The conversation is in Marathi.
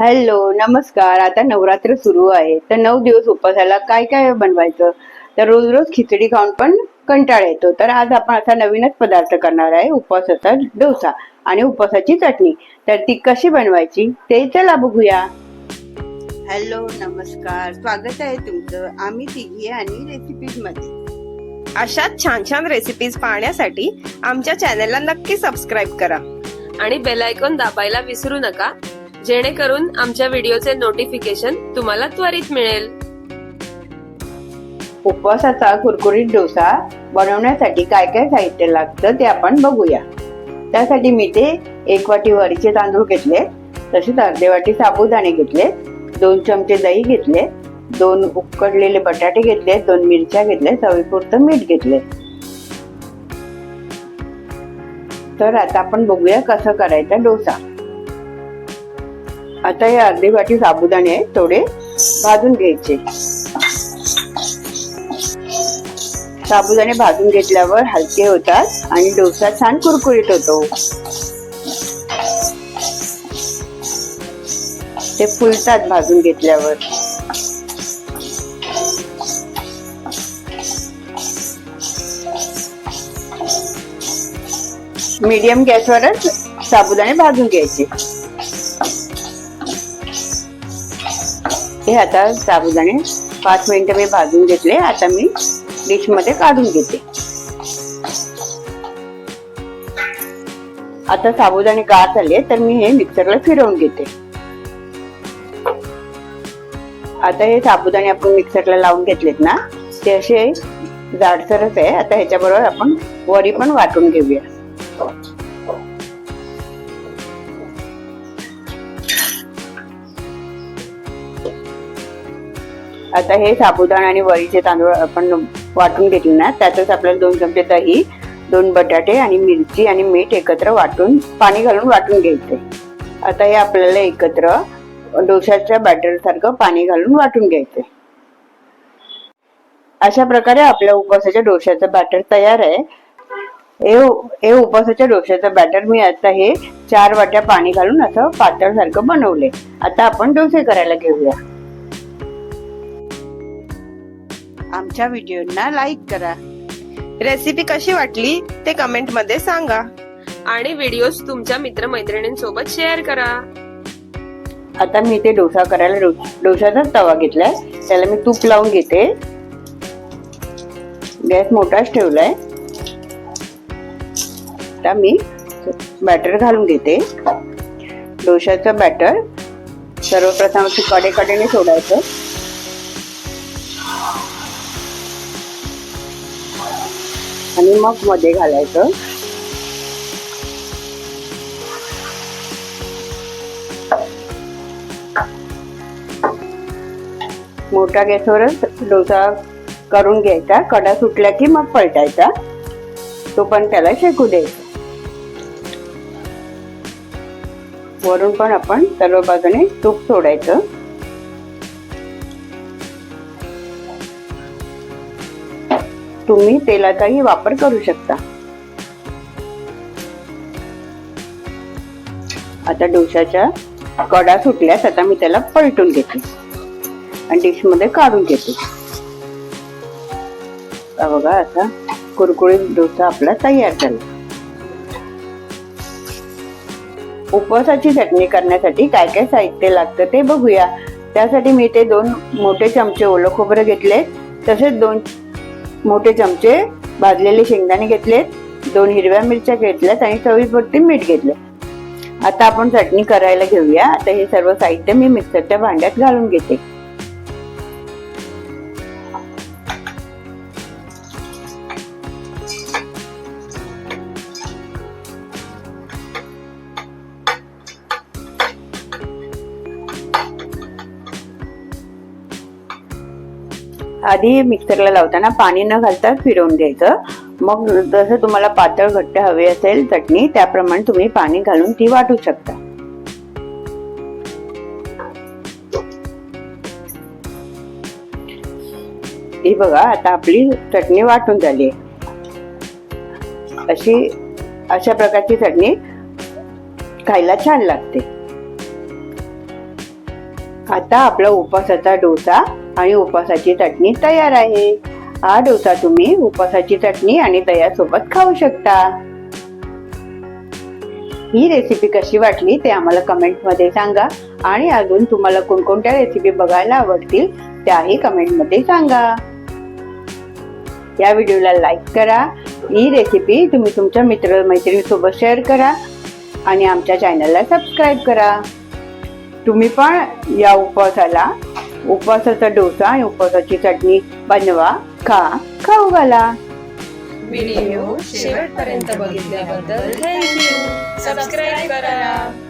हॅलो नमस्कार. आता नवरात्र सुरू आहे. तर नऊ दिवस उपवासाला काय काय बनवायचं? तर रोज रोज खिचडी खाऊन पण कंटाळा येतो. तर आज आपण असा नवीनच पदार्थ करणार आहे उपवासाचा डोसा आणि उपवासाची चटणी. तर ती कशी बनवायची ते चला बघूया. हॅलो नमस्कार. स्वागत आहे तुमचं. आम्ही तिघी आणि रेसिपीजमध्ये. अशाच छान छान रेसिपीज पाहण्यासाठी आमच्या चॅनेलला नक्की सबस्क्राईब करा. आणि बेल आयकॉन दाबायला विसरू नका. जेणेकरून आमच्या व्हिडिओचे नोटिफिकेशन तुम्हाला त्वरित मिळेल. उपवासाचा कुरकुरीत डोसा बनवण्यासाठी काय काय साहित्य लागतं ते आपण बघूया. त्यासाठी मी ते एक वाटी वरीचे तांदूळ घेतले तसेच अर्धे वाटी साबुदाणे घेतले दोन चमचे दही घेतले दोन उकडलेले बटाटे घेतले दोन मिरच्या घेतल्या चवीपुरतं मीठ घेतले. तर आता आपण बघूया कसं करायचा डोसा. आता हे अर्धी वाटी साबुदाणे आहे, थोडे भाजून घ्यायचे. साबुदाणे भाजून घेतल्यावर हलके होतात आणि डोसा छान कुरकुरीत होतो. ते फुलतात भाजून घेतल्यावर. मीडियम गॅसवरच साबुदाणे भाजून घ्यायचे. हे आता साबुदाणे पाच मिनिटं मी भाजून घेतले. आता मी डिशमध्ये काढून घेते. आता साबुदाणे गार झाले तर मी हे मिक्सरला फिरवून घेते. आता हे साबुदाणे आपण मिक्सरला लावून घेतलेत ना ते असे जाडसरच आहे. आता ह्याच्याबरोबर आपण वरी पण वाटून घेऊया. आता हे साबुदाणा आणि वरीचे तांदूळ आपण वाटून घेतले ना त्यातच आपल्याला दोन चमचे दही दोन बटाटे आणि मिरची आणि मीठ एकत्र वाटून पाणी घालून वाटून घ्यायचे. आता हे आपल्याला एकत्र डोशाच्या बॅटर सारखं पाणी घालून वाटून घ्यायचे. अशा प्रकारे आपल्या उपवासाच्या डोशाचं बॅटर तयार आहे. हे हे उपवासाच्या डोशाचं बॅटर मी आता हे चार वाट्या पाणी घालून असं पातळसारखं बनवले. आता आपण डोसे करायला घेऊया. आमच्या व्हिडिओना लाईक करा. रेसिपी कशी वाटली ते कमेंटमध्ये सांगा. आणि व्हिडिओज तुमच्या मित्रमैत्रिणींसोबत शेअर करा. आता मी ते डोसा करायला डो- डोशाचाच तवा घेतलाय. त्याला मी तूप लावून घेते. गॅस मोठाच ठेवलाय. आता मी बॅटर घालून घेते. डोशाचं बॅटर सर्वप्रथम अशी कडे कडेने सोडायचं. आणि मग मध्ये घालायचं. मोठ्या गॅसवरच डोसा करून घ्यायचा. कडा सुटल्या की मग पलटायचा. तो पण त्याला शेकू द्यायचा. वरून पण आपण सर्व बाजूने तूप सोडायचं. तुम्ही तेलाचाही वापर करू शकता. आता डोशाच्या कडा सुटल्यास आता मी त्याला पलटून घेते. आणि डिशमध्ये काढून घेते. बघा आता कुरकुरीत डोसा आपला तयार झाला. उपवासाची चटणी करण्यासाठी काय काय साहित्य लागतं ते बघूया. त्यासाठी मी ते दोन मोठे चमचे ओलं खोबरं घेतले तसेच दोन मोठे चमचे भाजलेले शेंगदाणे घेतलेत दोन हिरव्या मिरच्या घेतल्यात आणि चवीपुरती मीठ घेतले. आता आपण चटणी करायला घेऊया. आता हे सर्व साहित्य मी मिक्सरच्या भांड्यात घालून घेते. आधी मिक्सरला लावताना पाणी न घालता फिरवून घ्यायचं. मग जसं तुम्हाला पातळ घट्ट हवे असेल चटणी त्याप्रमाणे तुम्ही पाणी घालून ती वाटू शकता. ही बघा आता आपली चटणी वाटून झाली अशी अशा प्रकारची चटणी खायला छान लागते. आता आपला उपवासाचा डोसा आणि उपवासाची चटणी तयार आहे. हा डोसा तुम्ही उपवासाची चटणी आणि दह्यासोबत खाऊ शकता. ही रेसिपी कशी वाटली ते आम्हाला कमेंटमध्ये सांगा. आणि अजून तुम्हाला कोणकोणत्या रेसिपी बघायला आवडतील त्याही कमेंटमध्ये सांगा. या व्हिडिओला लाईक करा. ही रेसिपी तुम्ही तुमच्या मित्र मैत्रिणीसोबत शेअर करा. आणि आमच्या चॅनलला सबस्क्राईब करा. तुम्ही पण या उपवासाला उपवासाचा डोसा आणि उपवासाची चटणी बनवा खा खाऊ घाला. व्हिडिओ शेवटपर्यंत बघितल्याबद्दल थँक्यू सबस्क्राईब करा.